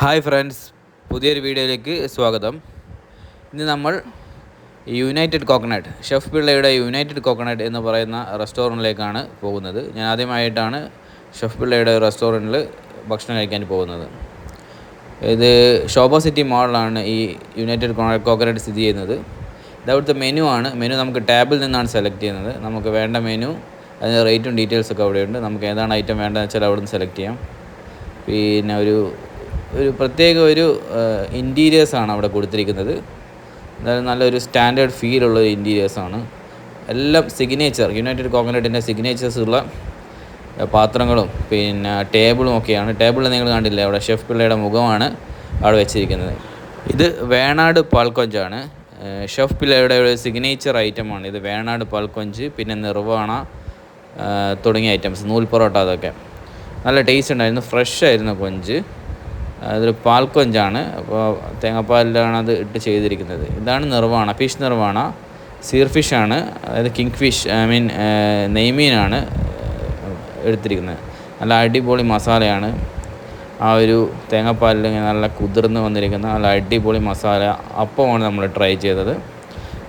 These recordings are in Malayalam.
ഹായ് ഫ്രണ്ട്സ് പുതിയൊരു വീഡിയോയിലേക്ക് സ്വാഗതം. ഇന്ന് നമ്മൾ യുണൈറ്റഡ് കോക്കനട്ട് ഷെഫ് പിള്ളയുടെ യുണൈറ്റഡ് കോക്കനട്ട് എന്ന് പറയുന്ന റെസ്റ്റോറന്റിലേക്കാണ് പോകുന്നത്. ഞാൻ ആദ്യമായിട്ടാണ് ഷെഫ് പിള്ളയുടെ റെസ്റ്റോറന്റിൽ ഭക്ഷണം കഴിക്കാൻ പോകുന്നത്. ഇത് ഷോബ സിറ്റി മാളിലാണ് ഈ യുണൈറ്റഡ് കോക്കനട്ട് സ്ഥിതി ചെയ്യുന്നത്. ഇത് അവിടുത്തെ മെനു ആണ്. മെനു നമുക്ക് ടാബിൽ നിന്നാണ് സെലക്ട് ചെയ്യുന്നത്. നമുക്ക് വേണ്ട മെനു അതിന്റെ റേറ്റും ഡീറ്റെയിൽസൊക്കെ അവിടെയുണ്ട്. നമുക്ക് ഏതാണ് ഐറ്റം വേണ്ടതെന്ന് വെച്ചാൽ അവിടെ നിന്ന് സെലക്ട് ചെയ്യാം. പിന്നെ ഒരു ഒരു പ്രത്യേക ഒരു ഇന്റീരിയേഴ്സാണ് അവിടെ കൊടുത്തിരിക്കുന്നത്. എന്തായാലും നല്ലൊരു സ്റ്റാൻഡേർഡ് ഫീലുള്ള ഇന്റീരിയേഴ്സാണ് എല്ലാം സിഗ്നേച്ചർ യുണൈറ്റഡ് കോക്കനട്ടിന്റെ സിഗ്നേച്ചേഴ്സ് ഉള്ള പാത്രങ്ങളും പിന്നെ ടേബിളും ഒക്കെയാണ്. ടേബിൾ നിങ്ങൾ കണ്ടില്ലേ അവിടെ ഷെഫ് പിള്ളയുടെ മുഖമാണ് അവിടെ വെച്ചിരിക്കുന്നത്. ഇത് വേണാട് പാൽക്കൊഞ്ചാണ് ഷെഫ് പിള്ളയുടെ ഒരു സിഗ്നേച്ചർ ഐറ്റമാണ് ഇത് വേണാട് പാൽക്കൊഞ്ച് പിന്നെ നിർവാണ തുടങ്ങിയ ഐറ്റംസ് നൂൽ പൊറോട്ട അതൊക്കെ. നല്ല ടേസ്റ്റ് ഉണ്ടായിരുന്നു. ഫ്രഷ് ആയിരുന്നു കൊഞ്ച്. അതൊരു പാൽ കൊഞ്ചാണ്. അപ്പോൾ തേങ്ങാപ്പാലിലാണ് അത് ഇട്ട് ചെയ്തിരിക്കുന്നത്. ഇതാണ് നിർവാണ ഫിഷ് നിർവാണ. സീർ ഫിഷാണ് അതായത് കിങ് ഫിഷ് ഐ മീൻ നെയ്മീനാണ് എടുത്തിരിക്കുന്നത്. നല്ല അടിപൊളി മസാലയാണ്. ആ ഒരു തേങ്ങാപ്പാലിൽ ഇങ്ങനെ നല്ല കുതിർന്ന് വന്നിരിക്കുന്ന നല്ല അടിപൊളി മസാല അപ്പമാണ് നമ്മൾ ട്രൈ ചെയ്തത്.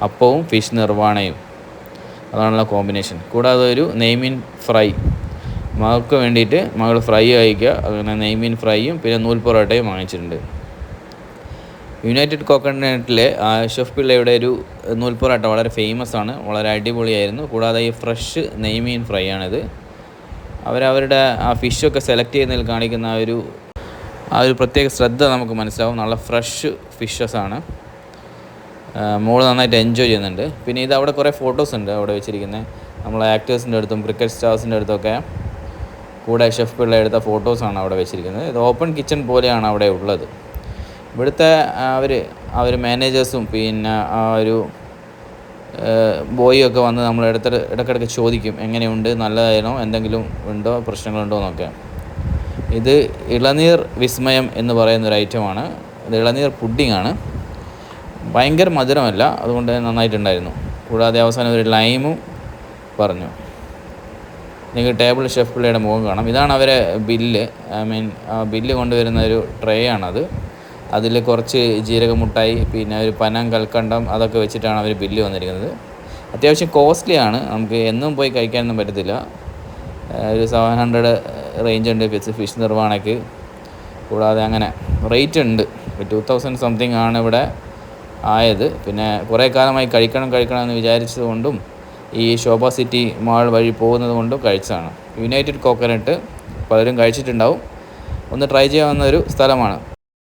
അപ്പവും ഫിഷ് നിർവാണയും. അതാണുള്ള കോമ്പിനേഷൻ കൂടാതെ ഒരു നെയ്മീൻ ഫ്രൈ. മകൾക്ക് വേണ്ടിയിട്ട് മകൾ ഫ്രൈ കഴിക്കുക. അങ്ങനെ നെയ്മീൻ ഫ്രൈയും പിന്നെ നൂൽ പൊറോട്ടയും വാങ്ങിച്ചിട്ടുണ്ട്. യുണൈറ്റഡ് കോക്കനട്ടിലെ ഷെഫ് പിള്ളയുടെ ഒരു നൂൽ പൊറോട്ട വളരെ ഫേമസ് ആണ്. വളരെ അടിപൊളിയായിരുന്നു. കൂടാതെ ഈ ഫ്രഷ് നെയ്മീൻ ഫ്രൈ ആണിത്. അവരവരുടെ ആ ഫിഷൊക്കെ സെലക്ട് ചെയ്യുന്നതിൽ കാണിക്കുന്ന ആ ഒരു ആ ഒരു പ്രത്യേക ശ്രദ്ധ നമുക്ക് മനസ്സിലാവും. നല്ല ഫ്രഷ് ഫിഷസ് ആണ്. മോൾ നന്നായിട്ട് എൻജോയ് ചെയ്യുന്നുണ്ട്. പിന്നെ ഇത് അവിടെ കുറേ ഫോട്ടോസ് ഉണ്ട് അവിടെ വെച്ചിരിക്കുന്നത് നമ്മളെ ആക്ടേഴ്സിന്റെ അടുത്തും ക്രിക്കറ്റ് സ്റ്റാർസിന്റെ അടുത്തൊക്കെ കൂടെ ഷെഫ് പിള്ള എടുത്ത ഫോട്ടോസാണ് അവിടെ വെച്ചിരിക്കുന്നത്. ഇത് ഓപ്പൺ കിച്ചൺ പോലെയാണ് അവിടെ ഉള്ളത്. ഇവിടുത്തെ അവർ അവർ മാനേജേഴ്സും പിന്നെ ആ ഒരു ബോയും ഒക്കെ വന്ന് നമ്മൾ ഇടത്ത് ഇടയ്ക്കിടയ്ക്ക് ചോദിക്കും എങ്ങനെയുണ്ട്? നല്ലതായിരുന്നോ? എന്തെങ്കിലും ഉണ്ടോ? പ്രശ്നങ്ങളുണ്ടോ? എന്നൊക്കെ. ഇത് ഇളനീർ വിസ്മയം എന്ന് പറയുന്ന ഒരു ഐറ്റമാണ് ഇത് ഇളനീർ പുഡിംഗ് ആണ്. ഭയങ്കര മധുരമല്ല. അതുകൊണ്ട് നന്നായിട്ടുണ്ടായിരുന്നു. കൂടാതെ അവസാനം ഒരു ലൈമും പറഞ്ഞു. നിങ്ങൾക്ക് ടേബിൾ ഷെഫ് പിള്ളയുടെ മുഖം കാണാം. ഇതാണ് അവരെ ബില്ല്. ഐ മീൻ ബില്ല് കൊണ്ടുവരുന്ന ഒരു ട്രേ ആണത്. അതിൽ കുറച്ച് ജീരകമുട്ടായി പിന്നെ ഒരു പനം കൽക്കണ്ടം അതൊക്കെ വെച്ചിട്ടാണ് അവർ ബില്ല് വന്നിരിക്കുന്നത്. അത്യാവശ്യം കോസ്റ്റ്ലി ആണ്. നമുക്ക് എന്നും പോയി കഴിക്കാനൊന്നും പറ്റത്തില്ല. ഒരു സെവൻ ഹൺഡ്രഡ് റേഞ്ച് ഉണ്ട് ഫിഷ് ഫിഷ് നിർവാണയ്ക്ക് കൂടാതെ അങ്ങനെ റേറ്റ് ഉണ്ട്. ടു തൗസൻഡ് സംതിങ് ആണ് ഇവിടെ ആയത്. പിന്നെ കുറേ കാലമായി കഴിക്കണം കഴിക്കണം എന്ന് വിചാരിച്ചതുകൊണ്ടും ഈ ശോഭ സിറ്റി മാൾ വഴി പോകുന്നത് കൊണ്ടും കഴിച്ചതാണ്. യുണൈറ്റഡ് കോക്കനട്ട് പലരും കഴിച്ചിട്ടുണ്ടാവും. ഒന്ന് ട്രൈ ചെയ്യാവുന്ന ഒരു സ്ഥലമാണ്.